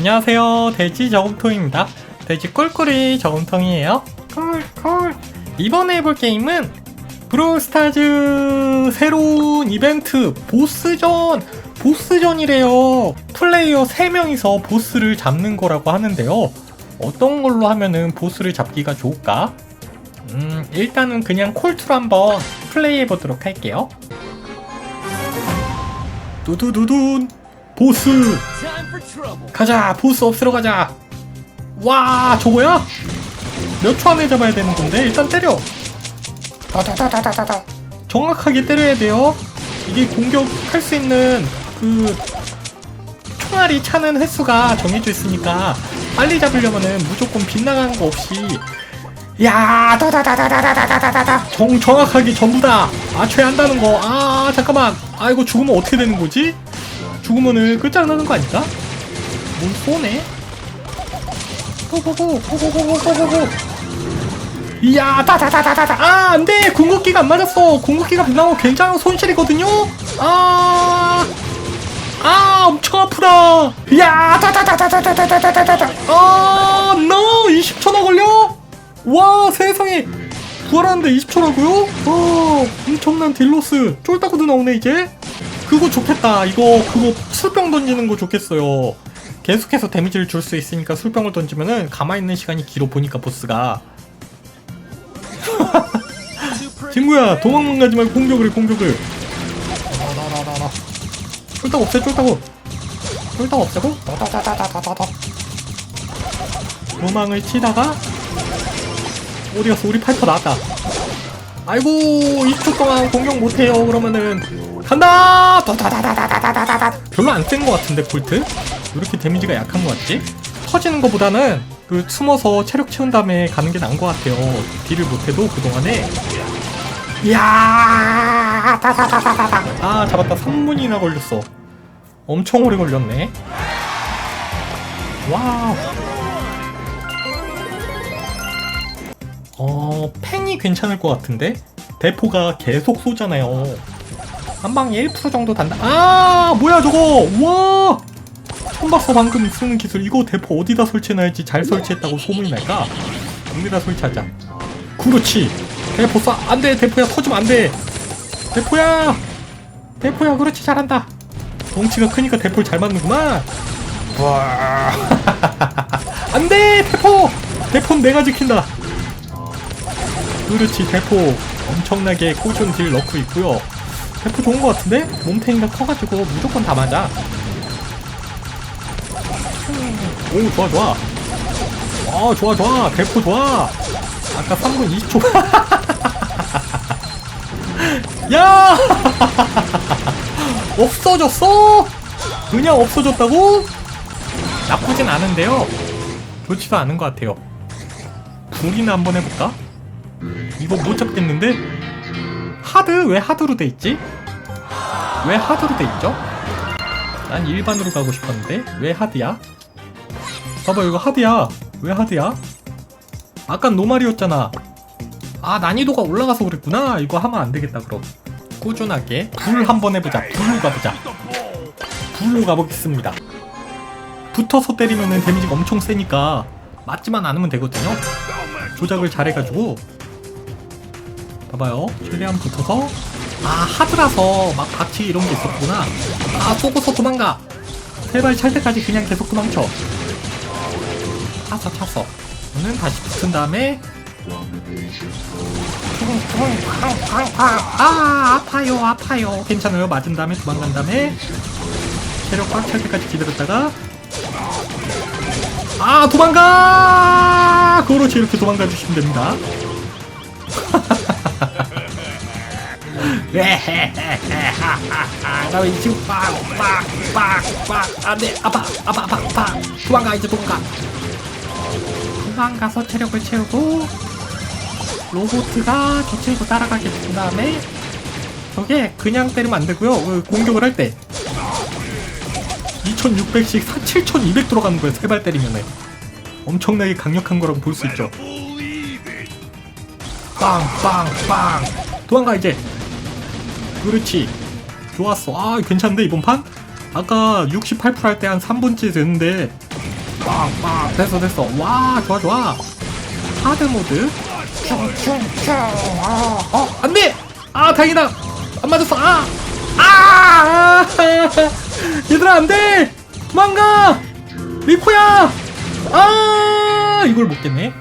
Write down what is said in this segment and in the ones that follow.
안녕하세요. 돼지 저금통입니다. 돼지 꿀꿀이 저금통이에요. 꿀꿀. 이번에 해볼 게임은 브롤스타즈 새로운 이벤트 보스전. 보스전이래요. 플레이어 3명이서 보스를 잡는 거라고 하는데요. 어떤 걸로 하면은 보스를 잡기가 좋을까? 음 일단은 그냥 콜투로 한번 플레이해 보도록 할게요. 두두두둔. 보스 가자 보스 없애러 가자. 와 저거야? 몇 초 안에 잡아야 되는 건데? 일단 때려. 다다다다다다. 정확하게 때려야 돼요. 이게 공격할 수 있는 그 총알이 차는 횟수가 정해져 있으니까 빨리 잡으려면은 무조건 빗나가는 거 없이. 야 다다다다다다다다다 정 정확하게 전부 다 맞춰야 한다는 거. 아 잠깐만. 아 이거 죽으면 어떻게 되는 거지? 죽으면은 끝장나는 거 아닐까? 뭘 쏘네? 고고 고 고고고고고고 이야 다다다다다다 아 안돼 궁극기가 안 맞았어 궁극기가 빗나고 굉장한 손실이거든요 아 아, 엄청 아프다. 야, 다다다다다다다다다다. 아, no, 20초나 걸려? 와, 세상에. 부활하는데 20초라고요? 와, 엄청난 딜로스. 쫄따구도 나오네, 이제? 그거 좋겠다. 이거, 그거 술병 던지는 거 좋겠어요. 계속해서 데미지를 줄 수 있으니까 술병을 던지면은 가만히 있는 시간이 길어 보니까 보스가. 친구야, 도망만 가지 말고 공격을 해, 공격을. 나나나나나. 쫄딱 없애 쫄딱고 쫄딱 없애고 다다다다다다다 도망을 치다가 어디 갔어 우리 파이퍼 나왔다 아이고 20초 동안 공격 못해요 그러면은 간다! 다다다다다다다다 별로 안 센 것 같은데 볼트? 왜 이렇게 데미지가 약한 것 같지? 터지는 것보다는 그 숨어서 체력 채운 다음에 가는 게 나은 것 같아요. 딜을 못해도 그동안에. 이야! 다다다다다다. 아 잡았다. 3분이나 걸렸어. 엄청 오래 걸렸네. 와우. 어 팽이 괜찮을 것 같은데? 대포가 계속 쏘잖아요 한 방에 1% 정도 단다. 아 뭐야 저거! 와! 처음 봤어 방금 쓰는 기술 이거 대포 어디다 설치해놔야지 잘 설치했다고 소문이 날까? 여기다 설치하자. 그렇지. 대포 쏴 안 돼 대포야 터지면 안 돼. 대포야! 대포야 그렇지 잘한다. 덩치가 크니까 대포를 잘 맞는구만 와. 안 돼 대포! 대포는 내가 지킨다. 그렇지 대포. 엄청나게 꾸준 딜 넣고 있고요 대포 좋은 것 같은데? 몸탱이가 커가지고 무조건 다 맞아. 오 좋아 좋아. 아 좋아 좋아. 대포 좋아. 아까 3분 20초. 야! 없어졌어? 그냥 없어졌다고? 나쁘진 않은데요. 좋지도 않은 것 같아요. 불이나 한번 해볼까? 이거 못 잡겠는데 하드? 왜 하드로 돼 있지? 왜 하드로 돼 있죠? 난 일반으로 가고 싶었는데 왜 하드야? 봐봐 이거 하드야. 왜 하드야? 아깐 노말이었잖아. 아 난이도가 올라가서 그랬구나. 이거 하면 안 되겠다 그럼. 꾸준하게 불 한번 해보자. 불로 가보자. 불로 가보겠습니다. 붙어서 때리면은 데미지가 엄청 세니까 맞지만 않으면 되거든요. 조작을 잘해가지고 봐봐요. 최대한 붙어서. 아 하드라서 막 박치기 이런 게 있었구나. 아 쏘고서 도망가. 세발 찰 때까지 그냥 계속 도망쳐. 찼어 찼어. 저는 다시 붙은 다음에. 아 아파요 아파요. 괜찮아요. 맞은 다음에 도망간 다음에. 체력 꽉 찰 때까지 기다렸다가. 아 도망가! 그렇지 이렇게 도망가 주시면 됩니다 나왜 지금 빡빡 빡 빡 안 돼 아파 아파 아파 아파. 도망가 이제 도망가. 도망가서 체력을 채우고 로보트가 저 친구 따라가게 된 다음에 저게 그냥 때리면 안 되고요. 그 공격을 할 때 2600씩 7200 들어가는 거예요. 세 발 때리면은. 엄청나게 강력한 거라고 볼 수 있죠. 빵 빵 빵. 도망가 이제 그렇지. 좋았어. 아 괜찮은데 이번 판? 아까 68%할 때 한 3분째 됐는데. 빵빵. 됐어 됐어. 와 좋아 좋아. 하드 모드. 슝슝슝 어 안돼! 아 다행이다. 안 맞았어. 아 아! 얘들아 안돼! 망가! 리코야! 아 이걸 못 깼네.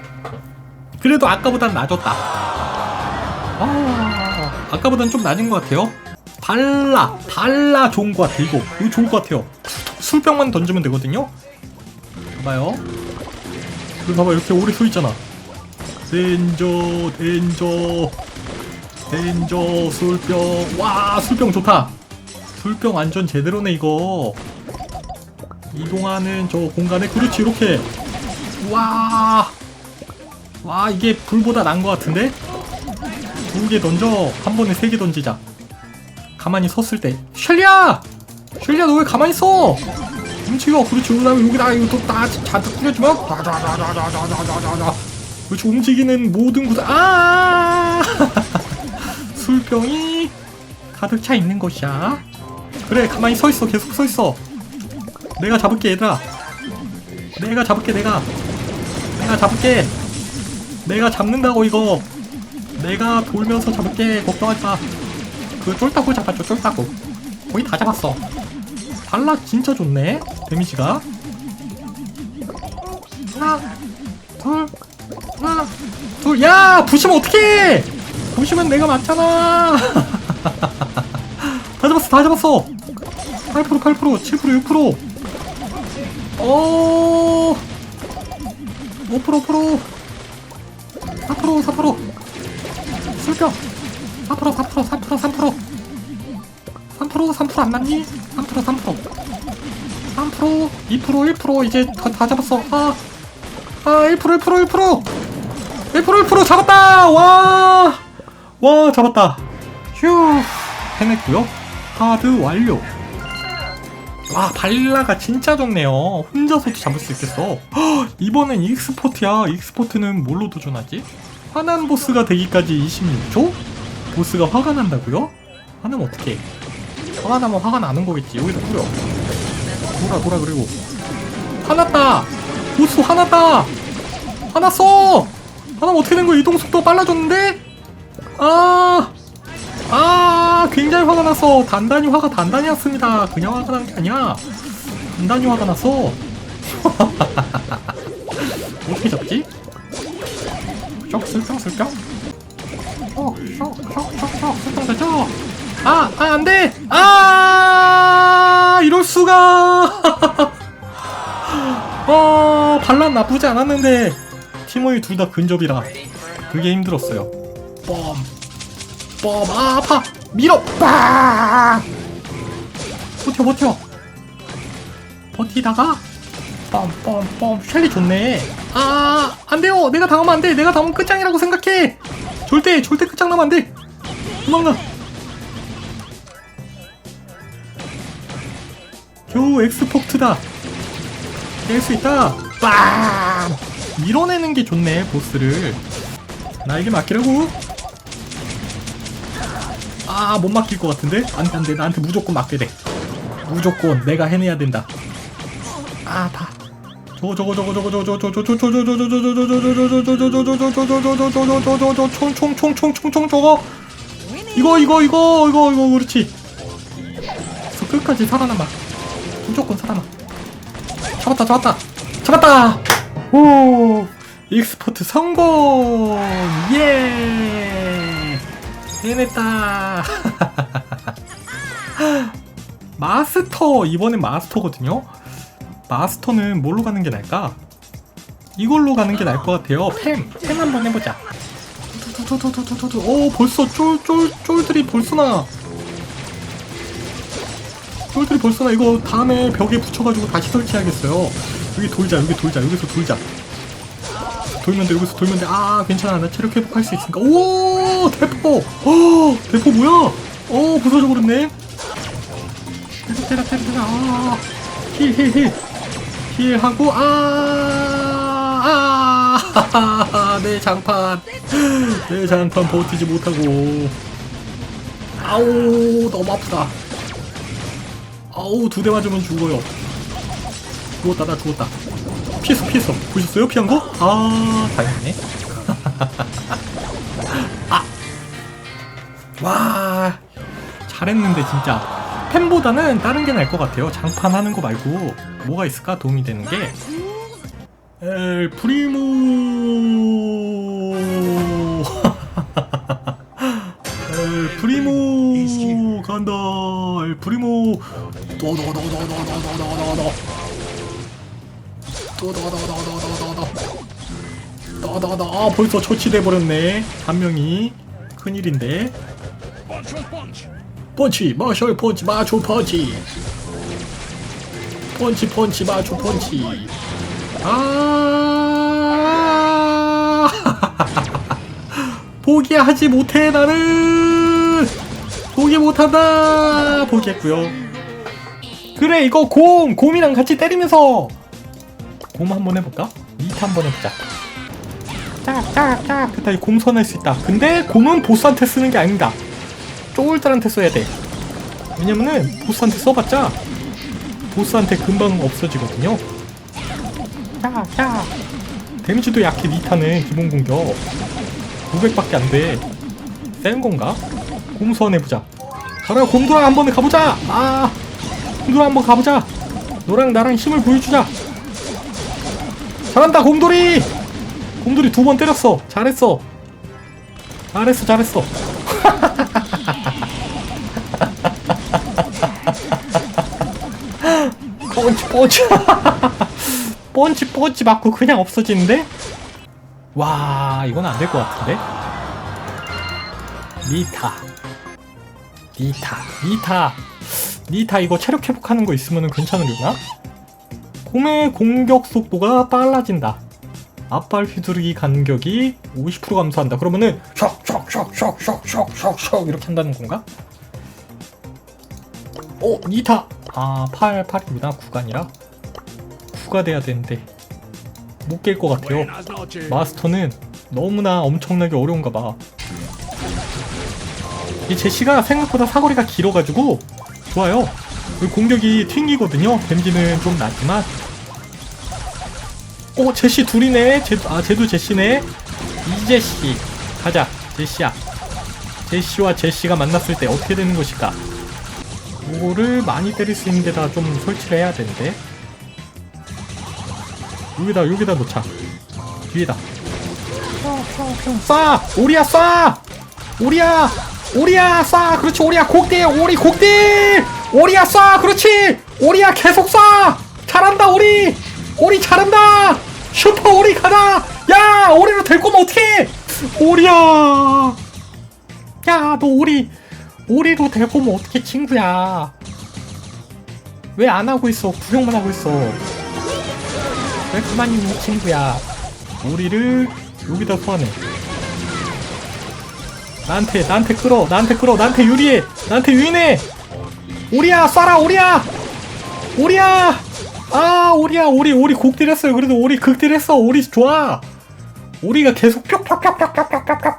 그래도 아까보단 나아졌다. 아 아까보단 좀 낮은 것 같아요. 달라 달라 좋은 것 같아 이거 이거 좋을 것 같아요. 술병만 던지면 되거든요? 봐봐요. 이거 봐봐 이렇게 오래 서 있잖아. 덴저 덴저 덴저 술병. 와 술병 좋다. 술병 완전 제대로네 이거. 이동하는 저 공간에 그렇지 이렇게. 와, 와 이게 불보다 난 것 같은데 두 개 던져. 한 번에 세 개 던지자. 가만히 섰을 때 셜리야! 셜리야 너 왜 가만히 서? 움직여. 그렇지. 그 다음에 여기다가 이거 또다 잔뜩 뿌려주면 다다다다다다다다다. 그렇지. 움직이는 모든 구석. 아! 술병이 가득 차 있는 것이야. 그래 가만히 서 있어. 계속 서 있어. 내가 잡을게 얘들아. 내가 잡을게 내가. 내가 잡을게. 내가 잡는다고 이거 내가 돌면서 잡을게 걱정하지 마그 쫄따구 잡았죠 쫄따구 거의 다 잡았어. 발라 진짜 좋네 데미지가. 하나 둘 하나 둘야 부시면 어떡해! 부시면 내가 맞잖아. 다 잡았어 다 잡았어. 8% 8% 7% 6%오5% 5% 4% 4% 술병 4% 4% 3% 3% 3% 3%안 맞니? 3% 3% 3% 2% 1% 이제 다, 다 잡았어. 아, 아1% 1% 1% 1% 1% 잡았다. 와, 와 잡았다. 휴 해냈고요. 하드 완료. 와 발라가 진짜 좋네요. 혼자서도 잡을 수 있겠어. 헉, 이번엔 익스포트야. 익스포트는 뭘로 도전하지? 화난 보스가 되기까지 26초? 보스가 화가 난다고요? 화나면 어떡해 화가 나면 화가 나는 거겠지 여기다 뿌려 돌아 돌아 그리고 화났다 보스 화났다 화났어 화나면 어떻게 된 거야 이동 속도 빨라졌는데? 아 아, 굉장히 화가 났어. 단단히 화가 단단히 났습니다. 그냥 화가 난 게 아니야. 단단히 화가 났어. 어떻게 잡지? 쩍, 슬쩍, 슬쩍. 어, 쩍, 쩍, 쩍, 쩍, 슬쩍, 슬쩍. 아, 아, 안 돼! 아, 이럴 수가! 어, 반란 나쁘지 않았는데, 팀원이 둘 다 근접이라, 그게 힘들었어요. 뻔. 뻔, 아, 아파! 밀어! 빵! 버텨, 버텨! 버티다가, 뻔, 뻔, 뻔. 셸리 좋네. 아, 안 돼요! 내가 당하면 안 돼! 내가 당하면 끝장이라고 생각해! 절대, 절대 끝장 나면 안 돼! 도망가! 겨우 엑스포트다! 깰 수 있다! 빵! 밀어내는 게 좋네, 보스를. 나에게 맡기라고! 아, 못 맡길 것 같은데? 안 돼, 안 돼. 나한테 무조건 맡게 돼. 무조건 내가 해내야 된다. 아, 다. 저거 저거 저거 저거 저거 저거 저거 저거 저거 저거 저거 저거 저거 총총총총총총 저거 이거 이거 이거 이거 이거 그렇지. 저 끝까지 살아남아. 무조건 살아남아. 잡았다 잡았다 잡았다. 오 익스포트 성공 예 해냈다. 마스터 이번엔 마스터거든요. 마스터는 뭘로 가는 게 나을까? 이걸로 가는 게 나을 것 같아요. 팸! 팸 한번 해보자. 투투투투투투투. 오, 벌써 쫄, 쫄, 쫄들이 벌써 나. 쫄들이 벌써 나. 이거 다음에 벽에 붙여가지고 다시 설치해야겠어요. 여기 돌자, 여기 돌자, 여기서 돌자. 돌면 돼, 여기서 돌면 돼. 아, 괜찮아. 나 체력 회복할 수 있으니까. 오, 대포! 오, 대포 뭐야? 오, 부서져 버렸네. 때려, 때려, 때려, 때려. 아, 힐, 힐, 힐. 힐하고 아, 아, 내 장판, 내 장판 버티지 못하고, 아우 너무 아프다. 아우 두 대 맞으면 죽어요. 죽었다 나 죽었다. 피했어 피했어 보셨어요 피한 거? 아 당연하네 아! 와 잘했는데 진짜 템보다는 다른 게 나을 것 같아요. 장판 하는 거 말고 뭐가 있을까? 도움이 되는 게. 엘 프리모. 엘 프리모. 간다. 엘 프리모. 또도도도도도도도도도. 또도도도도도도도. 아 벌써 처치돼 버렸네. 한 명이 큰일인데 펀치 마셜 펀치 마초 펀치. 펀치 펀치 마초 펀치. 아! 포기하지 못해 나는. 포기 못한다. 포기했고요. 그래 이거 곰 곰이랑 같이 때리면서 곰 한번 해볼까? 미트 한번 해보자. 짝짝짝 그다 곰 선할 수 있다. 근데 곰은 보스한테 쓰는 게 아닙니다 쫄들한테 써야 돼. 왜냐면은 보스한테 써봤자 보스한테 금방 없어지거든요. 자, 데미지도 약해 니타는 기본 공격. 900밖에 안돼. 센 건가? 곰수원 해보자. 가라 곰돌아 한 번에 가보자! 아 곰돌아 한 번 가보자! 너랑 나랑 힘을 보여주자! 잘한다 곰돌이! 곰돌이 두 번 때렸어. 잘했어. 잘했어 잘했어 펀치 펀치 펀치 맞고 그냥 없어지는데? 와 이건 안 될 것 같은데? 니타 니타 니타 니타 이거 체력 회복하는 거 있으면 괜찮으려나? 곰의 공격 속도가 빨라진다 앞발 휘두르기 간격이 50% 감소한다 그러면은 샥샥샥샥샥샥샥 이렇게 한다는 건가? 오 니타 아 8, 8입니다 9가 아니라 9가 돼야 되는데 못 깰 것 같아요 마스터는 너무나 엄청나게 어려운가 봐. 이 제시가 생각보다 사거리가 길어가지고 좋아요. 그 공격이 튕기거든요. 댐지는 좀 낮지만. 오 제시 둘이네. 제, 아 쟤도 제시네. 이 제시 가자 제시야. 제시와 제시가 만났을 때 어떻게 되는 것일까? 이거를 많이 때릴 수 있는 데다 좀 설치를 해야 되는데. 여기다 여기다 놓자. 뒤에다. 쏴! 오리야 쏴! 오리야! 오리야 쏴! 그렇지 오리야 곡대! 오리 곡대! 오리야 쏴! 그렇지! 오리야 계속 쏴! 잘한다 오리! 오리 잘한다! 슈퍼 오리 가다! 야! 오리로 될 거면 어떡해! 오리야! 야 너 오리 오리로 대고 면 어떻게 친구야 왜 안 하고 있어 구경만 하고 있어 왜 가만히 있는 친구야 우리를 여기다 소환해 나한테 나한테 끌어 나한테 끌어 나한테 유리해 나한테 유인해 오리야 쏴라 오리야 오리야 아 오리야 오리 오리 곡 들였어요 그래도 오리 극 때렸어 오리 좋아 오리가 계속 뿅뿅뿅뿅뿅뿅뿅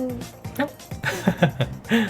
ハハハハ。